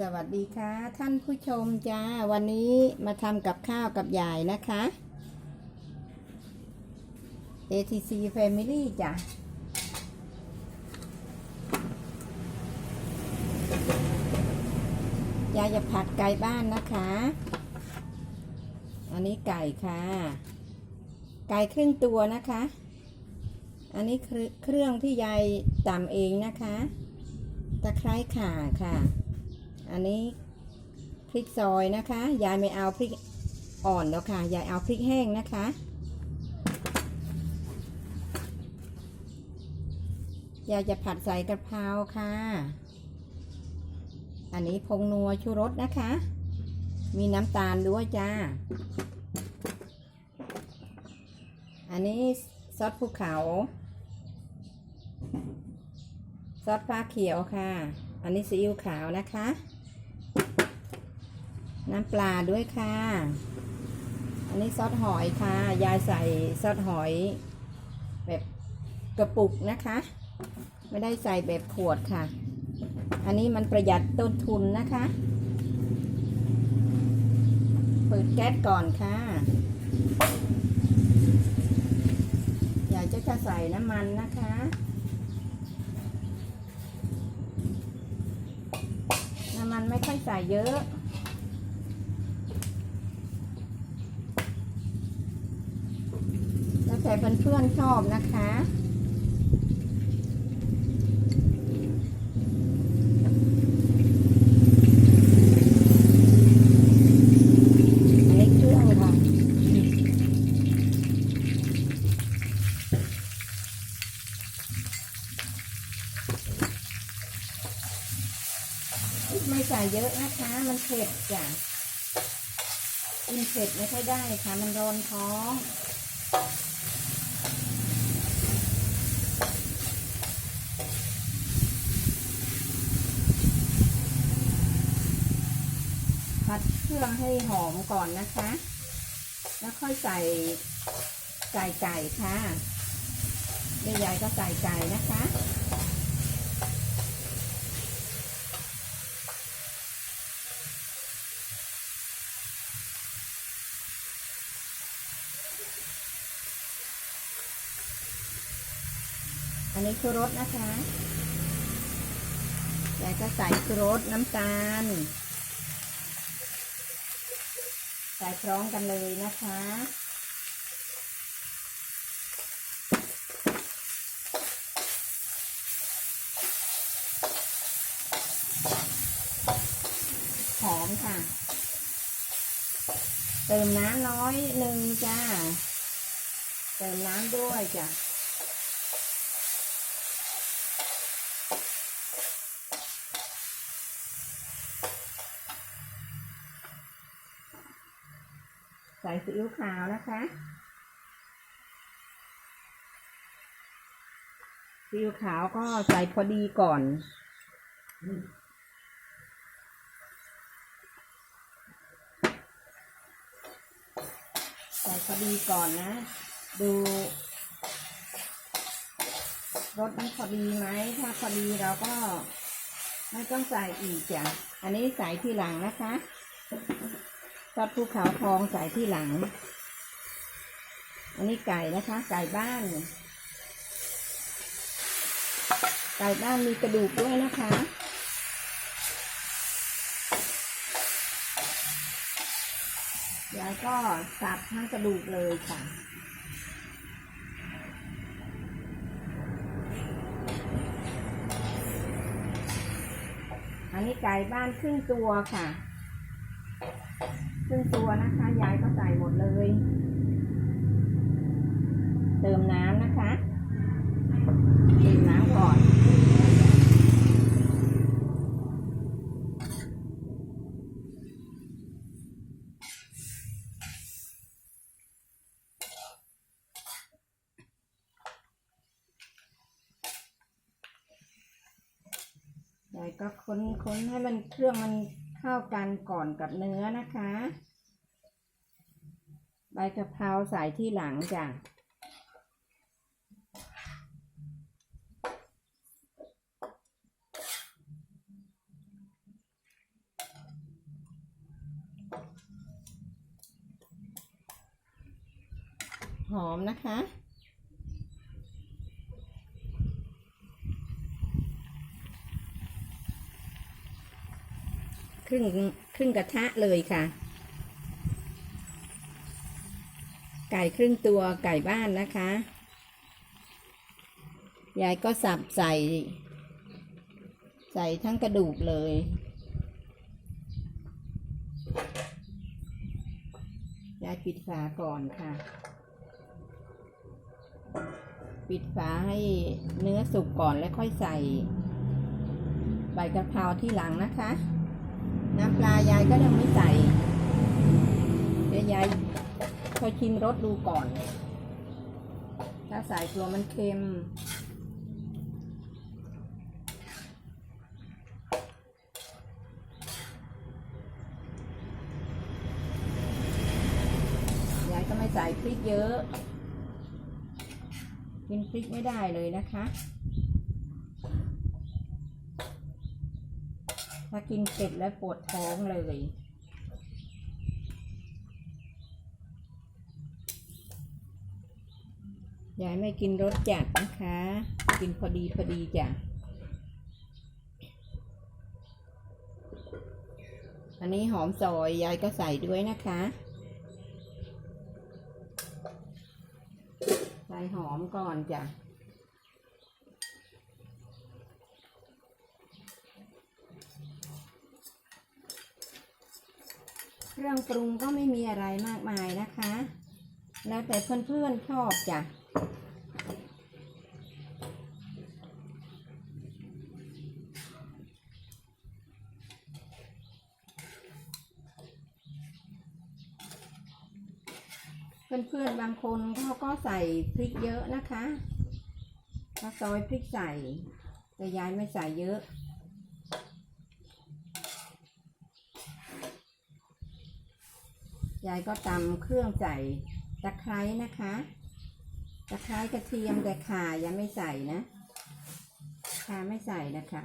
สวัสดีค่ะ ท่านผู้ชมจ้า วันนี้มาทำกับข้าวกับยายนะคะ ATC Family จ้ะยายจะผัดไก่บ้านนะคะ อันนี้ไก่ค่ะ ไก่ครึ่งตัวนะคะ อันนี้เครื่องที่ยายตำเองนะคะ ตะไคร้ข่าค่ะ อันนี้พริกซอยนะคะ ยายไม่เอาพริกอ่อนแล้วค่ะ ยายเอาพริกแห้งนะคะ ยายจะผัดใส่กระเพราค่ะ อันนี้พงนัวชูรสนะคะ มีน้ำตาลด้วยจ้า อันนี้ซอสภูเขา ซอสฟ้าเขียวค่ะ อันนี้ซีอิ๊วขาวนะคะ น้ำปลาด้วยค่ะ อันนี้ซอสหอยค่ะ ยายใส่ซอสหอย แบบกระปุกนะคะ ไม่ได้ใส่แบบขวดค่ะ อันนี้มันประหยัดต้นทุนนะคะ เปิดแก๊สก่อนค่ะอยากจะจะใส่น้ำมันนะคะน้ำมันไม่ค่อยใส่เยอะ แล้วแต่ เพื่อนๆชอบนะคะ อันนี้เครื่องค่ะ ไม่ใส่เยอะนะคะ มันเผ็ดจ้ะกินเผ็ดไม่ค่อยได้ค่ะ มันร้อนท้อง ผัด เครื่องให้หอมก่อนนะคะ แล้วค่อยใส่ใส่ไก่ค่ะเดี๋ยายก็ใส่ไก่นะคะอันนี้คือรสนะคะยายก็ใส่คือรสน้ำตาล ใส่พร้อมกันเลยนะคะหอมค่ะ เติมน้ำน้อยหนึ่งจ้า เติมน้ำด้วยจ้ะ ซีอิ๊วขาวนะคะซีอิ๊วขาวก็ใส่พอดีก่อน ใส่พอดีก่อนนะ ดูรสมันพอดีไหมถ้าพอดีเราก็ไม่ต้องใส่อีกจ้ะอันนี้ใส่ทีหลังนะคะ ซอสภูเขาทองใส่ที่หลัง อันนี้ไก่นะคะ ไก่บ้าน ไก่บ้านมีกระดูกด้วยนะคะยายก็สับทั้งกระดูกเลยค่ะอันนี้ไก่บ้านครึ่งตัวค่ะ ครึ่งตัวนะคะยายก็ใส่หมดเลย เติมน้ำนะคะเติมน้ำก่อนยายก็ค้นค้นให้มันเครื่องมัน เข้ากันก่อนกับเนื้อนะคะ ใบกะเพราใส่ที่หลังจ้ะหอมนะคะ ครึ่งครึ่งกระทะเลยค่ะ ไก่ครึ่งตัวไก่บ้านนะคะ ยายก็สับใส่ ใส่ทั้งกระดูกเลยยายปิดฝาก่อนค่ะ ปิดฝาให้เนื้อสุกก่อนแล้วค่อยใส่ ใบกะเพราที่หลังนะคะ น้ำปลายายก็ยังไม่ใส่เดี๋ยวยายคอยชิมรสดูก่อน ถ้าใส่กลัวมันเค็มยายก็ไม่ใส่พริกเยอะ กินพริกไม่ได้เลยนะคะ ถ้ากินเผ็ดแล้วปวดท้องเลยยายไม่กินรสจัดนะคะ กินพอดีพอดีจ้ะ อันนี้หอมซอยยายก็ใส่ด้วยนะคะ ใส่หอมก่อนจ้ะ รื่องปรุงก็ไม่มีอะไรมากมายนะคะ แล้วแต่เพื่อนๆชอบจ้ะเพื่อนๆบางคนเขาก็ใส่พริกเยอะนะคะก็ซอยพริกใส่ แต่ยายไม่ใส่เยอะ ยายก็ตำเครื่องใส่ตะไคร้นะคะตะไคร้กระเทียมแต่ข่ายังไม่ใส่นะข่าไม่ใส่นะคะ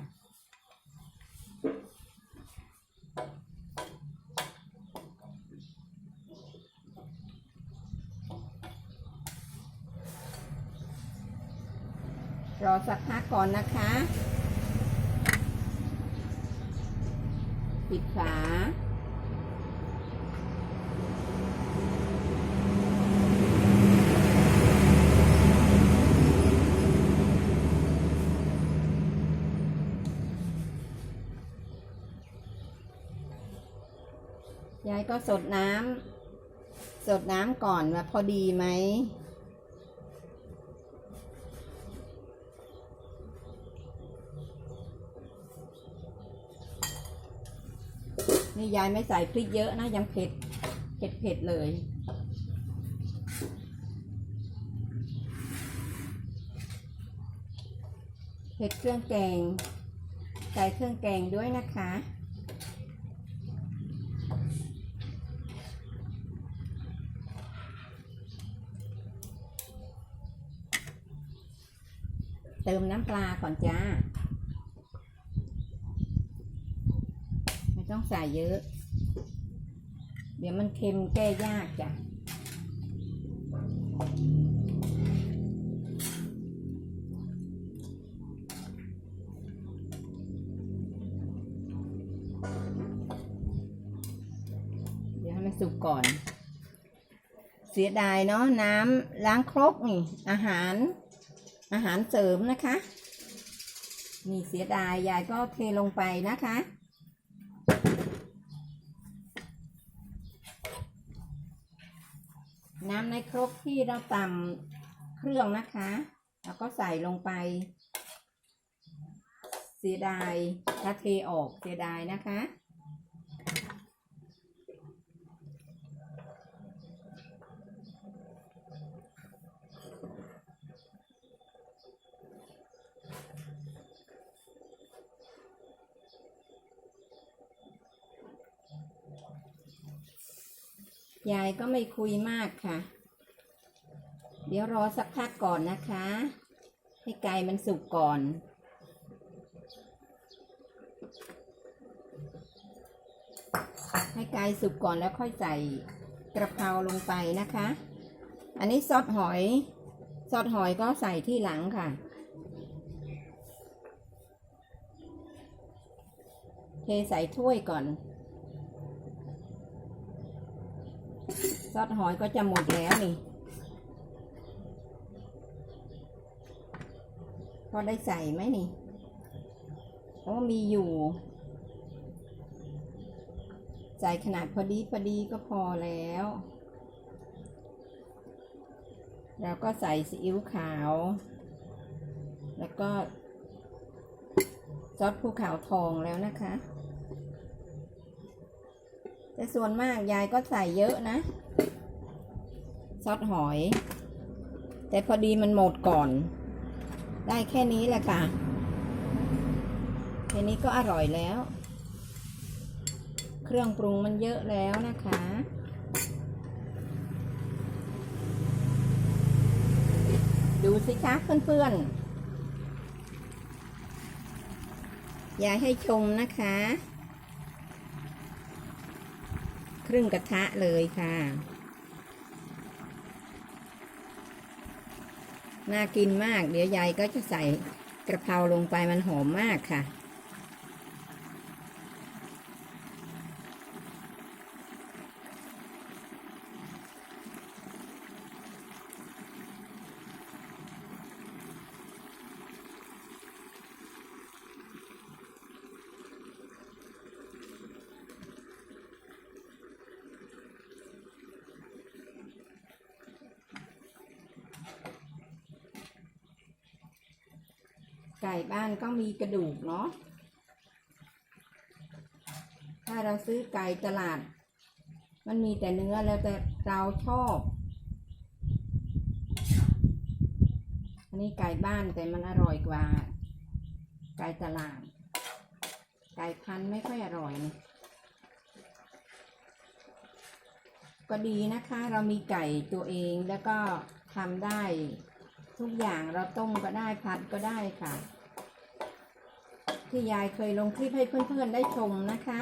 รอสักพักก่อนนะคะ ปิดฝา ก็สดน้ำสดน้ำก่อนว่าพอดีไหมนี่ยายไม่ใส่พริกเยอะนะ ยังเผ็ดเผ็ดเผ็ดเลย เผ็ดเครื่องแกง ใส่เครื่องแกงด้วยนะคะ ติมน้ำปลาก่อนจ้า ไม่ต้องใส่เยอะ เดี๋ยวมันเค็มแก้ยากจ้ะเดี๋ยวให้มันสุกก่อน เสียดายเนาะน้ำล้างครกนี่ อาหาร อาหารเสริมนะคะนี่เสียดายยายก็เทลงไปนะคะ น้ำในครกที่เราตำเครื่องนะคะ แล้วก็ใส่ลงไป เสียดายถ้าเทออกเสียดายนะคะ ยายก็ไม่คุยมากค่ะ เดี๋ยวรอสักพักก่อนนะคะ ให้ไก่มันสุกก่อน ให้ไก่สุกก่อนแล้วค่อยใส่กระเพราลงไปนะคะ อันนี้ซอสหอย ซอสหอยก็ใส่ที่หลังค่ะ เทใส่ถ้วยก่อน ซ อสหอยก็จะหมดแล้วนี่ พอได้ใส่ไหมนี่โอ้มีอยู่ ใส่ขนาดพอดีพอดีก็พอแล้วเราก็ใส่ซีอิ๊วขาว แล้วก็ซอสภูเขาทองแล้วนะคะ แต่ส่วนมากยายก็ใส่เยอะนะ ซอสหอย แต่พอดีมันหมดก่อน ได้แค่นี้แหละค่ะแค่นี้ก็อร่อยแล้ว เครื่องปรุงมันเยอะแล้วนะคะดูสิคะเพื่อนๆ อย่าให้ชมนะคะ ครึ่งกระทะเลยค่ะ น่ากินมาก เดี๋ยวยายก็จะใส่กระเพราลงไปมันหอมมากค่ะ ไก่บ้านก็มีกระดูกเนาะ ถ้าเราซื้อไก่ตลาด มันมีแต่เนื้อแล้วแต่เราชอบ อันนี้ไก่บ้านแต่มันอร่อยกว่า ไก่ตลาด ไก่พันไม่ค่อยอร่อยนะก็ดีนะคะ เรามีไก่ตัวเองแล้วก็ทำได้ ทุกอย่างเราต้มก็ได้ผัดก็ได้ค่ะ ที่ยายเคยลงคลิปให้เพื่อนๆได้ชมนะคะ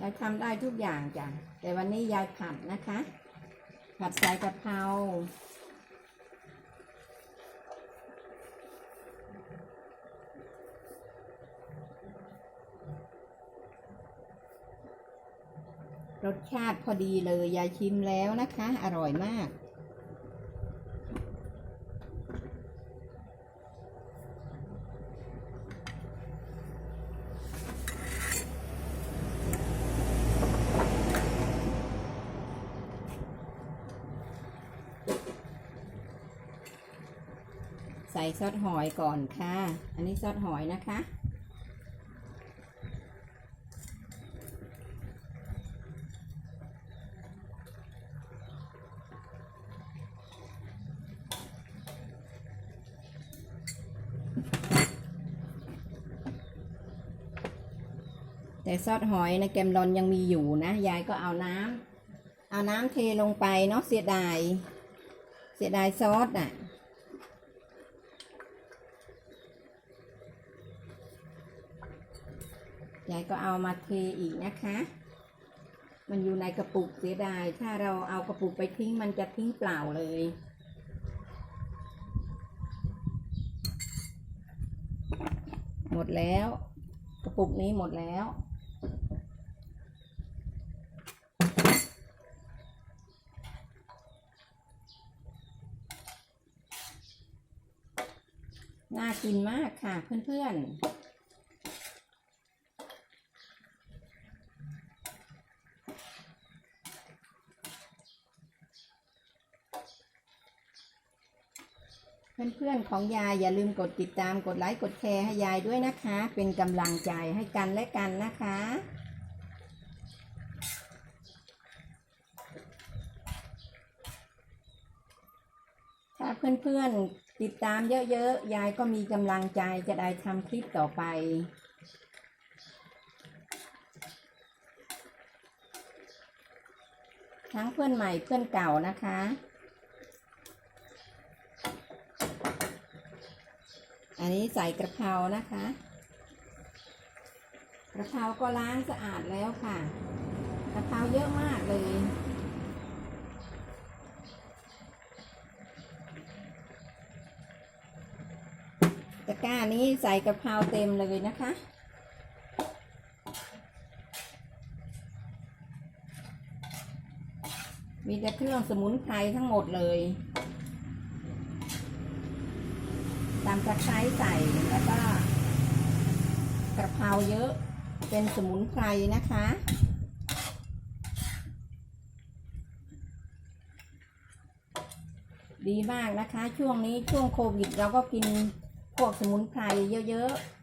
ยายทำได้ทุกอย่างจ้ะแต่วันนี้ยายผัดนะคะ ผัดใส่กะเพรารสชาติพอดีเลยยายชิมแล้วนะคะ อร่อยมาก ซอสหอยก่อนค่ะ อันนี้ซอสหอยนะคะ แต่ซอสหอยในแกมลอนยังมีอยู่นะ ยายก็เอาน้ำเอาน้ำเทลงไปเนาะเสียดาย เสียดายซอสอะ ยายก็เอามาเทอีกนะคะ มันอยู่ในกระปุกเสียดาย ถ้าเราเอากระปุกไปทิ้งมันจะทิ้งเปล่าเลยหมดแล้ว กระปุกนี้หมดแล้ว น่ากินมากค่ะเพื่อนๆ เพื่อนๆของยายอย่าลืมกดติดตามกดไลค์กดแชร์ให้ยายด้วยนะคะ เป็นกำลังใจให้กันและกันนะคะ ถ้าเพื่อนๆติดตามเยอะๆ ยายก็มีกำลังใจจะได้ทำคลิปต่อไปทั้งเพื่อนใหม่เพื่อนเก่านะคะ อันนี้ใส่กระเพรานะคะ กระเพราก็ล้างสะอาดแล้วค่ะ กระเพราเยอะมากเลย ตะกร้านี้ใส่กระเพราเต็มเลยนะคะมีแต่เครื่องสมุนไพรทั้งหมดเลย ตามตะไคร้ใส่แล้วก็กระเพราเยอะเป็นสมุนไพรนะคะ ดีมากนะคะ ช่วงนี้ช่วงโควิดเราก็กินพวกสมุนไพรเยอะๆ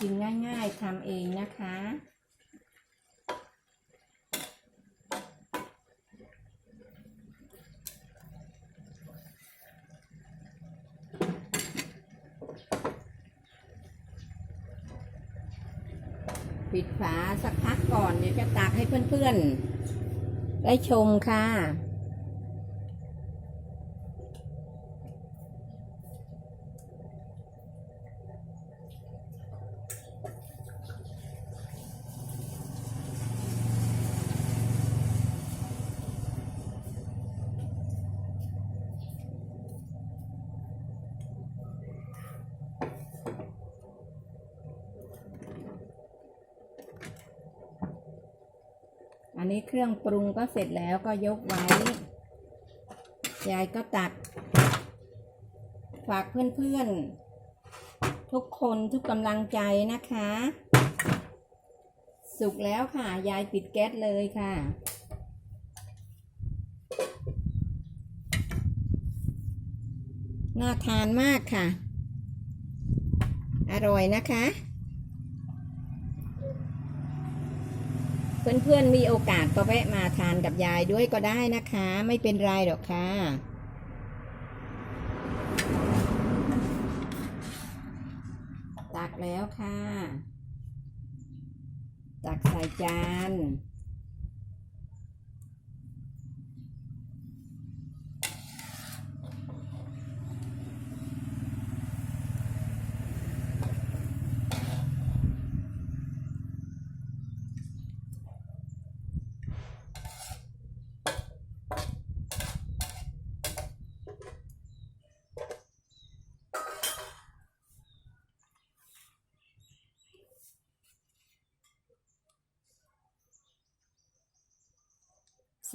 กินง่ายๆทำเองนะคะ ปิดฝาสักพักก่อนเดี๋ยวจะตักให้เพื่อนๆ ได้ชมค่ะ เครื่องปรุงก็เสร็จแล้วก็ยกไว้ ยายก็ตัก ฝากเพื่อนๆ ทุกคนทุกกำลังใจนะคะ สุกแล้วค่ะ ยายปิดแก๊สเลยค่ะน่าทานมากค่ะ อร่อยนะคะ เพื่อนๆมีโอกาสก็แวะมาทานกับยายด้วยก็ได้นะคะ ไม่เป็นไรหรอกค่ะตักแล้วค่ะ ตักใส่จาน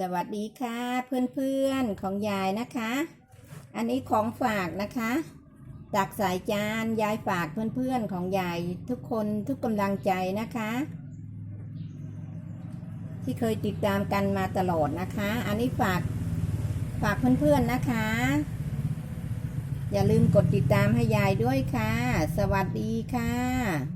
สวัสดีค่ะเพื่อนๆของยายนะคะ อันนี้ของฝากนะคะตักสายจานยายฝากเพื่อนๆของยายทุกคนทุกกำลังใจนะคะ ที่เคยติดตามกันมาตลอดนะคะ อันนี้ฝากฝากเพื่อนๆนะคะ อย่าลืมกดติดตามให้ยายด้วยค่ะ สวัสดีค่ะ